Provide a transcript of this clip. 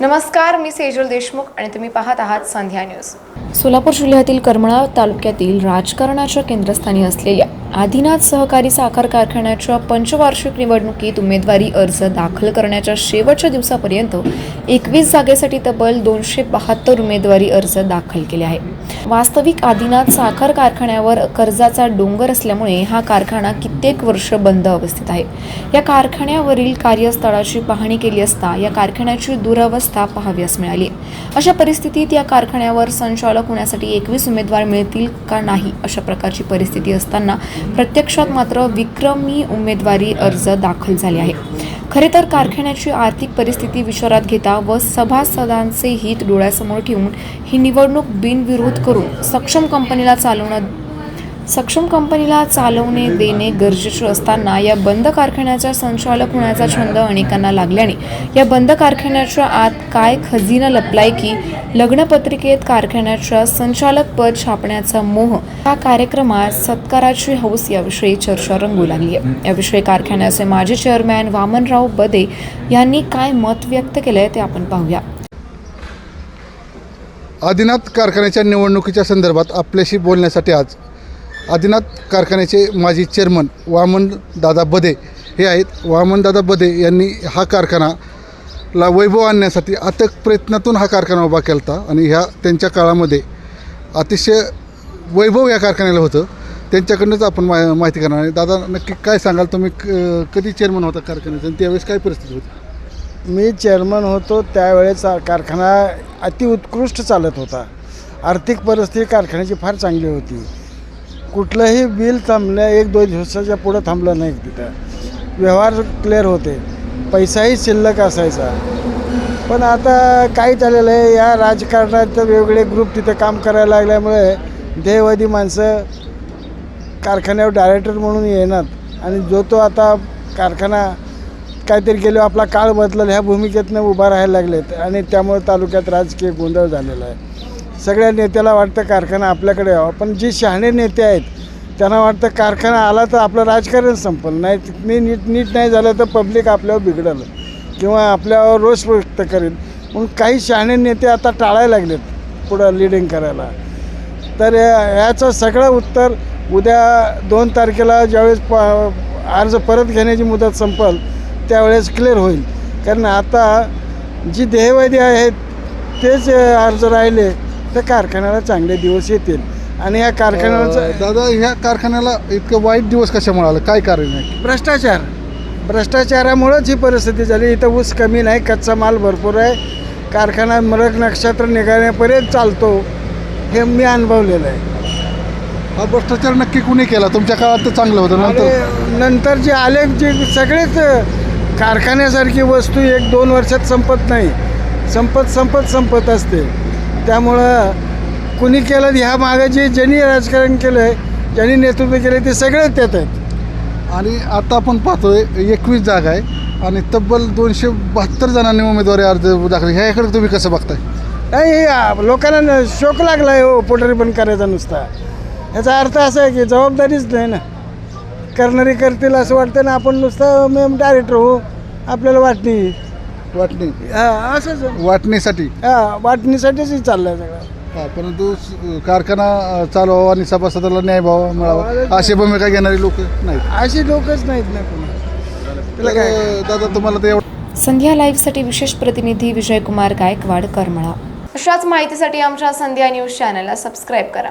नमस्कार मी सेजल देशमुख आणि तुम्ही पाहत आहात संध्या न्यूज. सोलापूर जिल्ह्यातील करमळा तालुक्यातील राजकारणाच्या केंद्रस्थानी असलेल्या आदिनाथ सहकारी साखर कारखान्याच्या पंचवार्षिक निवडणुकीत उमेदवारी अर्ज दाखल करण्याच्या शेवटच्या दिवसापर्यंत एकवीस जागेसाठी तब्बल दोनशे बहात्तर उमेदवारी अर्ज दाखल केले आहे वास्तविक आदिनाथ साखर कारखान्यावर कर्जाचा डोंगर असल्यामुळे हा कारखाना कित्येक वर्ष बंद अवस्थेत आहे. या कारखान्यावरील कार्यस्थळाची पाहणी केली असता या कारखान्याची दुरावस्था पाहाव्यास मिळाली. अशा परिस्थितीत या कारखान्यावर संचालक होण्यासाठी एकवीस उमेदवार मिळतील का नाही अशा प्रकारची परिस्थिती असताना प्रत्यक्षात मात्र विक्रमी उमेदवारी अर्ज दाखल झाले आहे खरे तर कारखान्याची आर्थिक परिस्थिती विचारात घेता व सभासदांचे हित डोळ्यासमोर ठेवून ही निवडणूक बिनविरोध करून सक्षम कंपनीला चालवणं सक्षम कंपनीला चालवणे देणे गरजेचे असताना या बंद कारखान्याचा संचालक होण्याचा छंद अनेकांना लागल्याने या बंद कारखान्याच्या आत काय खजिना लपलाय की लग्नपत्रिकेत कारखान्याच्या संचालक पद छापण्याचा मोह. हा कार्यक्रमात सत्काराची हौस याविषयी चर्चा रंगू लागली आहे. याविषयी कारखान्याचे माजी चेअरमॅन वामनराव बदे यांनी काय मत व्यक्त केलंय ते आपण पाहूया. आदिनाथ कारखान्याच्या निवडणुकीच्या संदर्भात आपल्याशी बोलण्यासाठी आज आदिनाथ कारखान्याचे माजी चेअरमन वामन दादा बदे हे आहेत. वामन दादा बदे यांनी हा कारखानाला वैभव आणण्यासाठी अथक प्रयत्नातून हा कारखाना उभा केला होता आणि ह्या त्यांच्या काळामध्ये अतिशय वैभव या कारखान्याला होतं. त्यांच्याकडनंच आपण मा माहिती करणार आहे. दादा नक्की काय सांगाल तुम्ही? क- कधी चेअरमन होता कारखान्याचा आणि त्यावेळेस काय परिस्थिती होती? मी चेअरमन होतो त्यावेळेस कारखाना अतिउत्कृष्ट चालत होता. आर्थिक परिस्थिती कारखान्याची फार चांगली होती. कुठलंही बिल थांबलं एक दोन दिवसाच्या पुढं थांबलं नाही तिथं. व्यवहार क्लिअर होते. पैसाही शिल्लक असायचा. पण आता काय झालेलं आहे या राजकारणात वेगवेगळे ग्रुप तिथं काम करायला लागल्यामुळे देहवादी माणसं कारखान्यावर डायरेक्टर म्हणून येणार. आणि जो तो आता कारखाना काहीतरी गेलो आपला काळ बदलल ह्या भूमिकेतनं उभा राहायला लागलेत. आणि त्यामुळे तालुक्यात राजकीय गोंधळ झालेला आहे. सगळ्या नेत्याला वाटतं कारखाना आपल्याकडे यावा पण जे शहाणे नेते आहेत त्यांना वाटतं कारखाना आला तर आपलं राजकारण संपलं. नाही मी नीट नीट नाही झालं तर पब्लिक आपल्यावर बिघडलं किंवा आपल्यावर रोष व्यक्त करेल. म्हणून काही शहाणे नेते आता टाळायला लागलेत पुढं लिडिंग करायला. तर याचं सगळं उत्तर उद्या दोन तारखेला ज्यावेळेस प अर्ज परत घेण्याची मुदत संपल त्यावेळेस क्लिअर होईल. कारण आता जी ध्येयवादी आहेत तेच अर्ज राहिले. तर कारखान्याला चांगले दिवस येतील. आणि या कारखान्याचं दादा ह्या कारखान्याला इतकं वाईट दिवस कशामुळे आलं? काय कारण आहे? भ्रष्टाचार. भ्रष्टाचारामुळंच ही परिस्थिती झाली. इथं ऊस कमी नाही कच्चा माल भरपूर आहे. कारखाना मृग नक्षत्र निघाल्यापर्यंत चालतो. हे मी अनुभवलेलं आहे. हा भ्रष्टाचार नक्की कुणी केला? तुमच्या काळात तर चांगलं होतं नंतर? आणि नंतर जे आले जे सगळेच कारखान्यासारखी वस्तू एक दोन वर्षात संपत नाही. संपत संपत संपत असते. त्यामुळं कुणी केलं ह्या मागे जे ज्यांनी राजकारण केलं आहे ज्यांनी नेतृत्व केलं ते सगळेच त्यात आहेत. आणि आता आपण पाहतोय एकवीस जागा आहे आणि तब्बल दोनशे बहात्तर जणांनी उमेदवारी अर्ज दाखल ह्याकडे तुम्ही कसं बघताय? नाही हे लोकांना शोक लागला आहे हो पोटरी बंद करायचा नुसता. याचा अर्थ असा आहे की जबाबदारीच नाही ना. करणारी करतील असं वाटतं ना आपण नुसतं मेम डायरेक्टर हो आपल्याला वाटणी. वाटणी. हा असंच. वाटणीसाठी? हा वाटणीसाठीच हे चाललंय सगळं. हा, परंतु स- कारखाना अं, चालवावा आणि सभासदाला न्याय व्हावा मिळावा अशी भूमिका घेणारी लोक नाहीत. अशी लोकच नाहीत ना कोणी. त्याला काय? दादा तुम्हाला ते एवढं संध्या लाईव्हसाठी विशेष प्रतिनिधी विजयकुमार गायकवाड करमळा. अशाच माहितीसाठी आमच्या संध्या न्यूज चॅनलला सबस्क्राईब करा.